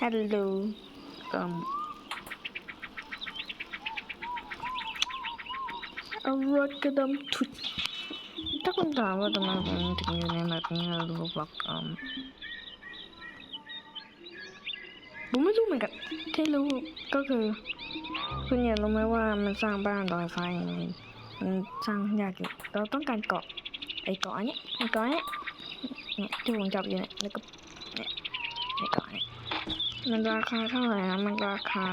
ฮัลโหลอืมเอารถกระดมทุดถ้าคุณถามว่าทำไมผมถึงอยู่ในแบบนี้เรารู้บอกอืมผมไม่รู้เหมือนกันที่รู้ก็คือคุณอยากรู้ไหมว่ามันสร้างบ้านลอยฟ้ายังไงมันสร้างยากอยู่เราต้องการเกาะไอ้เกาะอันเนี้ยไอ้เกาะอันเนี้ยเนี่ยที่ผมจับอยู่เนี่ยแล้วก็เนี่ยไอ้เกาะเนี่ย มันราคาเท่าไหร่นะมันราคา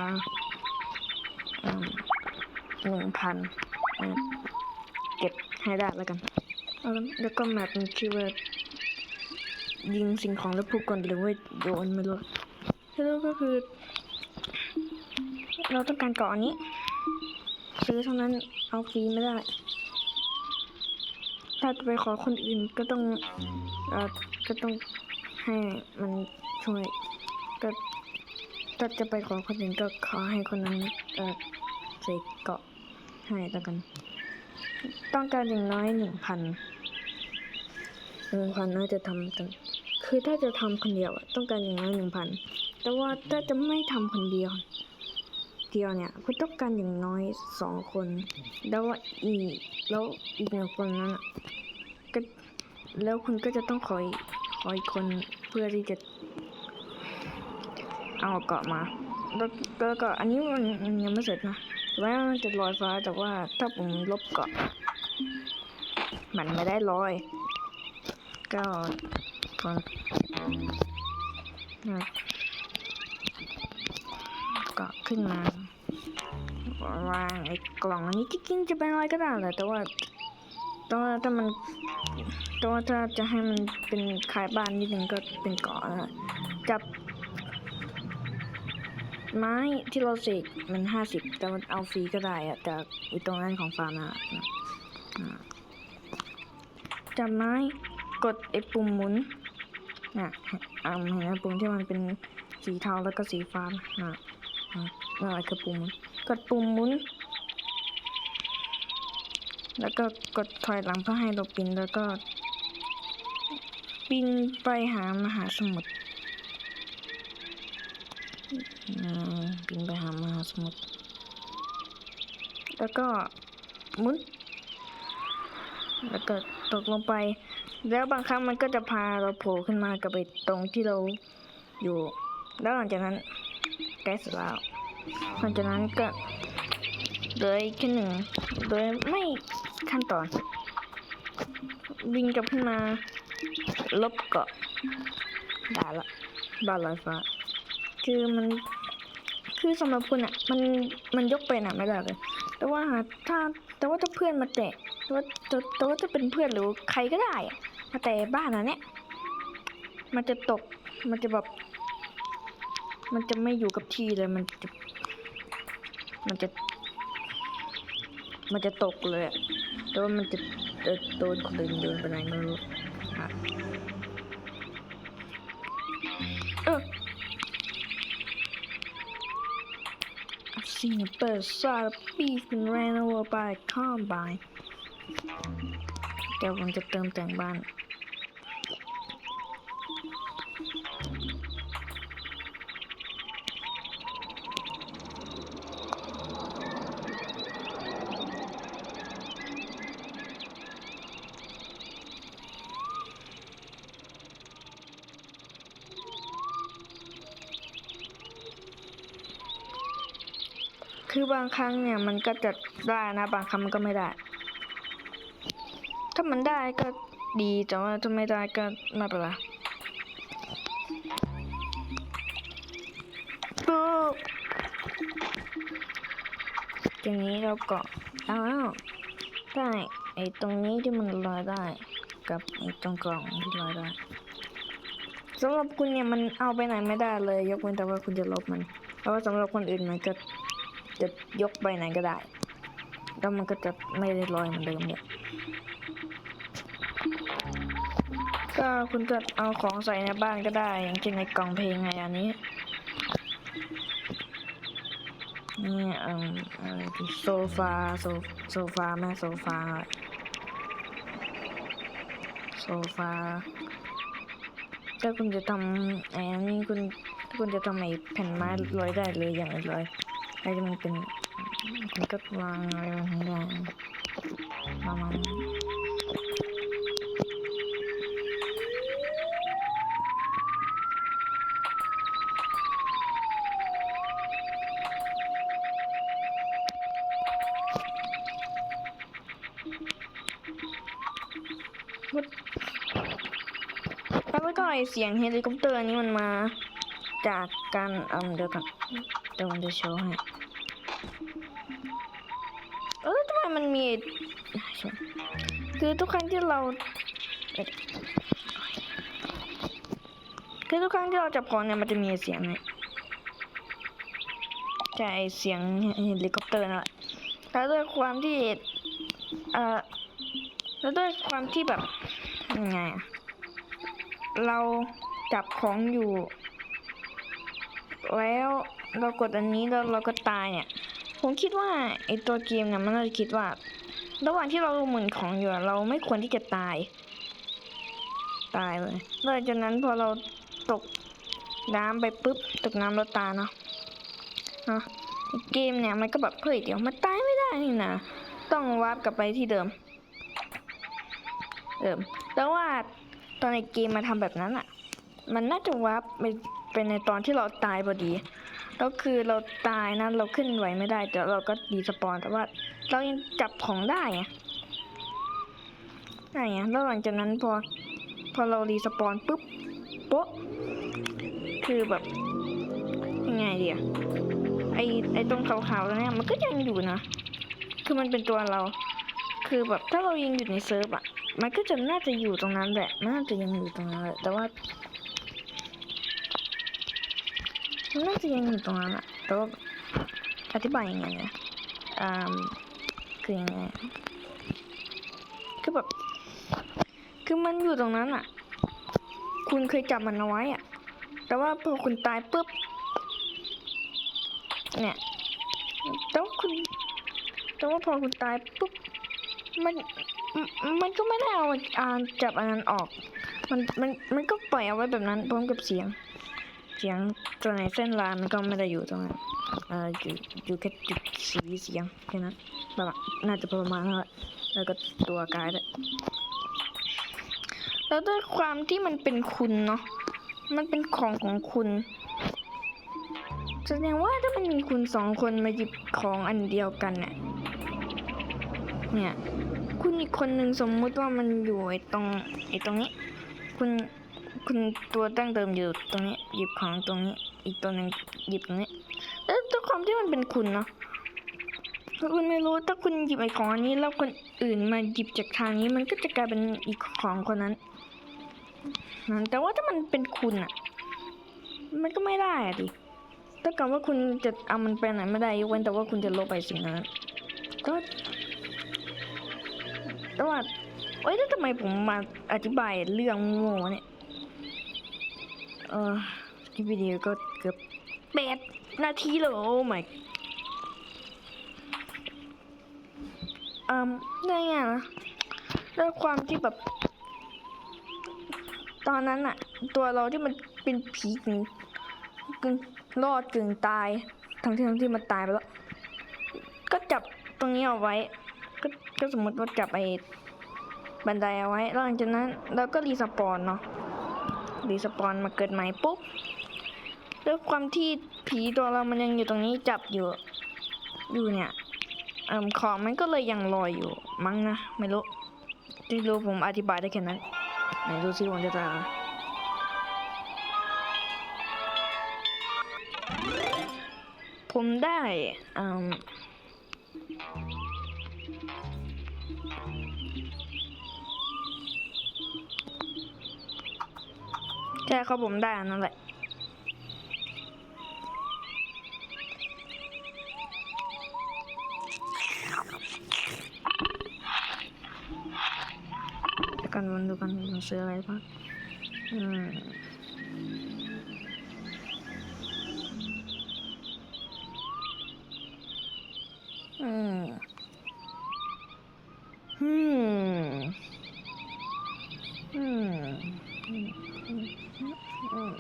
หนึ่งพันเก็บให้ได้แล้วกัน แล้วก็แมปมันชื่อว่ายิงสิ่งของแล้วผู้คนหรือว่าโยนไม่รู้ที่รู้ก็คือ เราต้องการเกาะอันนี้ ซื้อเท่านั้นเอาฟรีไม่ได้ ถ้าจะไปขอคนอื่นก็ต้องเออก็ต้องให้มันช่วยก็ ถ้าจะไปขอคนอื่นก็ขอให้คนนั้นเออเสกเกาะให้แล้วกัน ต้องการอย่างน้อยหนึ่งพันหนึ่งพันน่าจะทำกันคือถ้าจะทำคนเดียวต้องการอย่างน้อยหนึ่งพันแต่ว่าถ้าจะไม่ทำคนเดียว เดียวเนี่ยคุณต้องการอย่างน้อยสองคน แล้วว่าอีแล้วอีกหนึ่งคนนั้นอะก็แล้วคุณก็จะต้องคอยคอยคนเพื่อที่จะ เอาเกาะมา แล้วก็อันนี้มันยังไม่เสร็จนะแม้มันจะลอยฟ้าแต่ว่าถ้าผมลบเกาะ มันไม่ได้ลอย ก็คนนะก็ขึ้นมาวางไอ้กล่องอันนี้จริงๆจะเป็นอะไรก็ได้แหละแต่ว่าแต่ว่าถ้ามันแต่ว่าถ้าจะให้มันเป็นขายบ้านนิดนึงก็เป็นเกาะจับ ไม้ที่เราเสกมันห้าสิบแต่มันเอาฟรีก็ได้อะจากอีตรงนั้นของฟาร์มนะอ่าจับไม้กดไอ้ปุ่มหมุนน่ะอ่าเห็นไหมปุ่มที่มันเป็นสีเทาแล้วก็สีฟ้าน่ะอะนั่นแหละคือปุ่มหมุนกดปุ่มหมุน แล้วก็กดถอยหลังเพื่อให้เราบินแล้วก็บินไปหามหาสมุทร บินไปหามหาสมุทรแล้วก็มุนแล้วก็ตกลงไป แล้วบางครั้งมันก็จะพาเราโผล่ขึ้นมากับไปตรงที่เราอยู่ แล้วหลังจากนั้นใกล้เสร็จแล้วหลังจากนั้นก็เลืออีกแค่หนึ่งโดยไม่ขั้นตอน วิ่งกลับขึ้นมา ลบเกาะได้ละบาลอยฟ้าคือมัน คือสำหรับคุณอะ มันมันยกไปหนะไม่ได้เลย แต่ว่าถ้าแต่ว่าถ้าเพื่อนมาแตะแต่ว่าแต่แต่ว่าถ้าเป็นเพื่อนหรือใครก็ได้อะมาแตะบ้านอันเนี้ยมันจะตกมันจะแบบมันจะไม่อยู่กับที่เลยมันจะมันจะ มันจะตกเลยอะแต่ว่ามันจะโดนคนอื่นโดนไปไหนไม่รู้อะเ I've seen a better side of beef and ran over by a combine. That one's a dumb thing, man. คือบางครั้งเนี่ยมันก็จะได้นะบางครั้งมันก็ไม่ได้ ถ้ามันได้ก็ดีแต่ว่าถ้าไม่ได้ก็ไม่เป็นไรปุ๊บอย่างนี้เราก็อ้าวได้ไอ้ตรงนี้ที่มันลอยได้ กับไอ้ตรงกล่องที่ลอยได้สำหรับคุณเนี่ยมันเอาไปไหนไม่ได้เลย ยกเว้นแต่ว่าคุณจะลบมัน เพราะว่าสำหรับคนอื่นมันก็ จะยกไปไหนก็ได้แล้วมันก็จะไม่ได้ลอยเหมือนเดิมเนี่ยก็คุณจะเอาของใส่ในบ้านก็ได้ อย่างเช่นในกล่องเพลงไงอันนี้นี่เอ่ออะไรโซฟาโซโซฟาแม่โซฟาโซฟาถ้าคุณจะทำไอ้อันนี้คุณถ้าคุณจะทำไอ้แผ่นไม้ลอยได้เลยอย่างลอย อะไรที่มันเป็นมันก็วางอะไรมันได้ประมาณนั้นแล้วก็ไอเสียงเฮลิคอปเตอร์นี้มันมาจากการเอืมเดี๋ยวกันเดี๋ยวผมจะโชว์ให้ มมันมีคือทุกครั้งที่เราคือทุกครั้งที่เราจับของเนี่ยมันจะมีเสียงเนี่ยใช่เสียงเฮลิคอปเตอร์นั่นแหละแล้วด้วยความที่เอ่อแล้วด้วยความที่แบบยังไงอะเราจับของอยู่ แล้วเรากดอันนี้แล้วเราก็ตายเนี่ย ผมคิดว่าไอตัวเกมเนี่ยมันน่าจะคิดว่า ระหว่างที่เราหมุนของอยู่เราไม่ควรที่จะตาย ตายเลยหลังจากนั้นพอเราตกน้ำไปปุ๊บตกน้ำแล้วตายเนาะเนาะเกมเนี่ยมันก็แบบเฮ้ยเดี๋ยวมันตายไม่ได้นี่นะต้องวาร์ปกลับไปที่เดิมเดิมแต่ว่าตอนในเกมมาทำแบบนั้นอะ มันน่าจะวาร์ปไปในตอนที่เราตายพอดี แล้วคือเราตายนะเราขึ้นไหวไม่ได้แต่เราก็ดีสปอนแต่ว่า เรายังจับของได้ไงได้ไงแล้วหลังจากนั้นพอพอเรารีสปอนปุ๊บโป๊ะคือแบบยังไงดีอะไอไอตรงขาวๆตรงเนี้ยมันก็ยังอยู่นะ คือมันเป็นตัวเรา คือแบบถ้าเรายังอยู่ในเซิร์ฟอะมันก็จะน่าจะอยู่ตรงนั้นแหละมันน่าจะยังอยู่ตรงนั้นแหละแต่ว่า นน่าจะยังอยู่ตรงนั้นอะแต่ว่าอธิบายยังไงเนี่ยอ่าคือยังไงคือแบบ คือมันอยู่ตรงนั้นอะคุณเคยจับมันเอาไว้อะแต่ว่าพอคุณตายปุ๊บ เนี่ยแต่ว่าคุณ แต่ว่าพอคุณตายปุ๊บ มัน มันก็ไม่ได้เอาอ่าจับอันนั้นออก มัน มัน มันก็ปล่อยเอาไว้แบบนั้นพร้อมกับเสียง เสียงตัวไหนเส้นลายมันก็ไม่ได้อยู่ตรงนั้นเอ่ออยู่อยู่แค่จุดสีเสียงแค่นั้นแบบว่าน่าจะประมาณนั้นแหละแล้วก็ตัวกายด้วยแล้วด้วยความที่มันเป็นคุณเนาะมันเป็นของของคุณแสดงว่าถ้ามันมีคุณสองคนมาหยิบของอันเดียวกันเนี่ยเนี่ย คุณอีกคนหนึ่งสมมุติว่ามันอยู่ไอ้ตรงไอ้ตรงนี้ คุณ คุณตัวตั้งเดิมอยู่ตรงนี้ หยิบของตรงนี้ อีกตัวหนึ่งหยิบตรงนี้แล้วด้วยความที่มันเป็นคุณเนาะคุณไม่รู้ถ้าคุณหยิบไอ้ของอันนี้แล้วคนอื่นมาหยิบจากทางนี้ มันก็จะกลายเป็นอีกของคนนั้นนั้นแต่ว่าถ้ามันเป็นคุณอะมันก็ไม่ได้อะดิถ้ากับว่าคุณจะเอามันไปไหนไม่ได้ยกเว้นแต่ว่าคุณจะลบไปสิ่งนั้น ก็แต่ว่าเอ้ยแล้วทำไมผมมาอธิบายเรื่องโง่เนี่ย เออคลิปวิดีโอก็เกือบแปดนาทีเลยโอ้ my อืมได้ไงนะด้วยความที่แบบ ตอนนั้นอะตัวเราที่มันเป็นผีกึ่งกึ่งรอดกึ่งตาย ทั้งที่ทั้งที่มันตายไปแล้ว ก็จับตรงนี้เอาไว้ ก็ก็สมมติว่าจับไอ้บันไดเอาไว้ แล้วหลังจากนั้นเราก็รีสปอนเนาะ รีสปอนมาเกิดใหม่ปุ๊บด้วยความที่ผีตัวเรามันยังอยู่ตรงนี้จับอยู่ อยู่เนี่ยเอ่มของมันก็เลยยังลอยอยู่มั้งนะไม่รู้ที่รู้ผมอธิบายได้แค่นั้นไหนดูซิผมจะตาผมได้อ ช่ครับผมได้อันนั่นแหละกันวันดูกันมันซื้ออะไรบ้างอืมอืมอืมอืมอืมอืมอืม อืม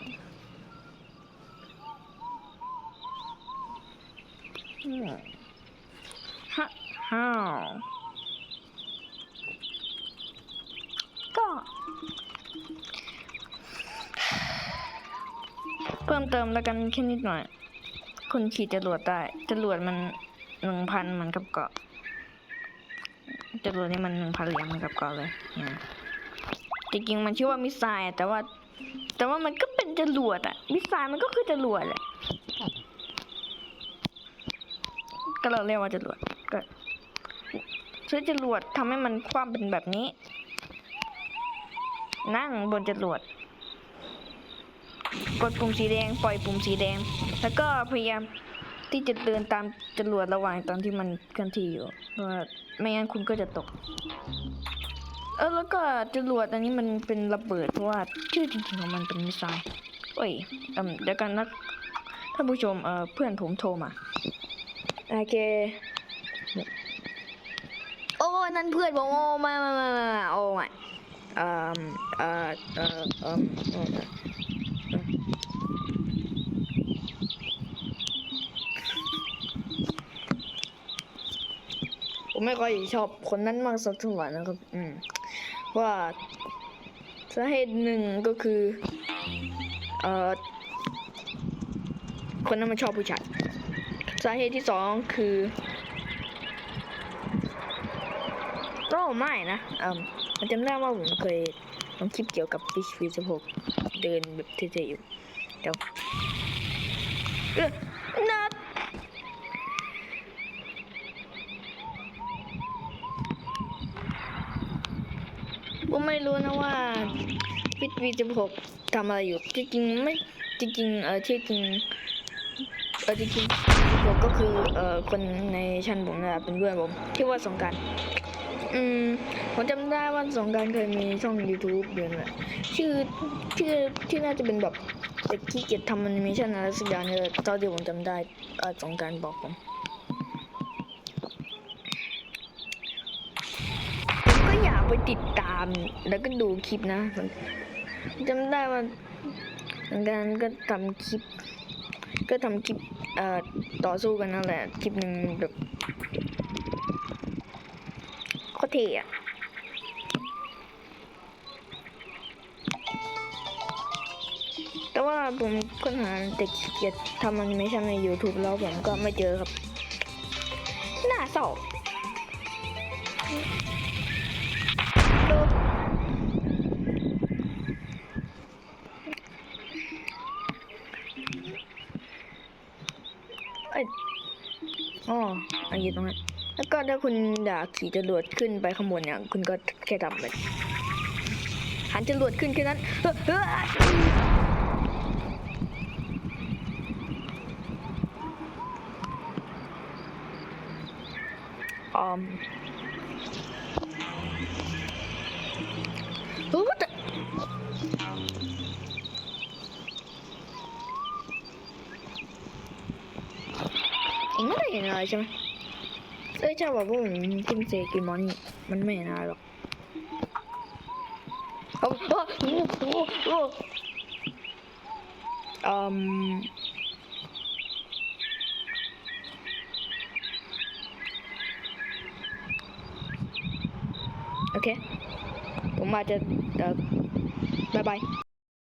ฮะฮ่าวก็ เพิ่มเติมแล้วกันแค่นิดหน่อยคุณขี่จรวดได้จรวดมันหนึ่งพันเหมือนกับเกาะจรวดนี่มันหนึ่งพันเหรียญเหมือนกับเกาะเลยจริงๆมันชื่อว่ามิสไซล์แต่ว่า แต่ว่ามันก็เป็นจรวดอะมิสไซล์มันก็คือจรวดแหละ ก็เราเรียกว่าจรวดก็ซื้อจรวดทำให้มันคว่ำเป็นแบบนี้ นั่งบนจรวดกดปุ่มสีแดงปล่อยปุ่มสีแดง แล้วก็พยายามที่จะเดินตามจรวดระหว่างตอนที่มันเคลื่อนที่อยู่เพราะว่าไม่งั้นคุณก็จะตก เออแล้วก็จรวดอันนี้มันเป็นระเบิดเพราะว่าชื่อจริงๆของมันเป็นมิสไซล์โอ้ยเอ่มเดี๋ยวกันนะท่านผู้ชมเออเพื่อนผมโทรมา โอเค โอ้ นั่นเพื่อนผมโอ้มามามามามาโอ้ไม่เอ่อเอ่อเอ่อเอ่อเอ่อผมไม่ค่อยชอบคนนั้นมากสักเท่าไหร่นะครับ อืม ว่าสาเหตุหนึ่งก็คือ เอ่อ คนนั้นมันชอบผู้ชาย สาเหตุที่สองคือก็ไม่นะอ่อมันจำได้ว่าผมเคยทำคลิปเกี่ยวกับปิชฟีสิบหกเดินแบบเท่ๆอยู่เดี๋ยวเออนัดผมไม่รู้นะว่าพิทวีสิบหกทำอะไรอยู่จริงๆไม่จริงๆเออที่จริง เออจริงๆสิบหกก็คือเออคนในชั้นผมนะเป็นเพื่อนผมที่ว่าสงการอืมผมจำได้ว่าสงการเคยมีช่อง YouTube อยู่นะชื่อชื่อที่น่าจะเป็นแบบเด็กขี้เกียจทำแอนิเมชันอะไรสักอย่างเนี่ยเท่าที่ผมจำได้เออสงการบอกผมผมก็อยากไปติดตามแล้วก็ดูคลิปนะผมจำได้ว่าเหมือนกันก็ทำคลิป ก็ทำคลิปเอ่อต่อสู้กันนั่นแหละ คลิปหนึ่งแบบโคตรเท่อะแต่ว่าผมค้นหาเด็กเกียดทำมันไม่ใช่ใน YouTube แล้วผมก็ไม่เจอครับ หน้าเศร้า ถ้าคุณอยากขี่จรวดขึ้นไปข้างบนเนี่ย คุณก็แค่ทำเลยหันจรวดขึ้นแค่นั้นเฮ้อเฮ้อออมโอ้แต่เองไม่ได้เห็นอะไรใช่ไหม เอ้ยใช่ว่าพวกผมกินเซกินมอนี่มันไม่นอะไรหรอกเอาเอาโอ้โหอ้อืมโอเค ผมอาจจะเอ่อบายบาย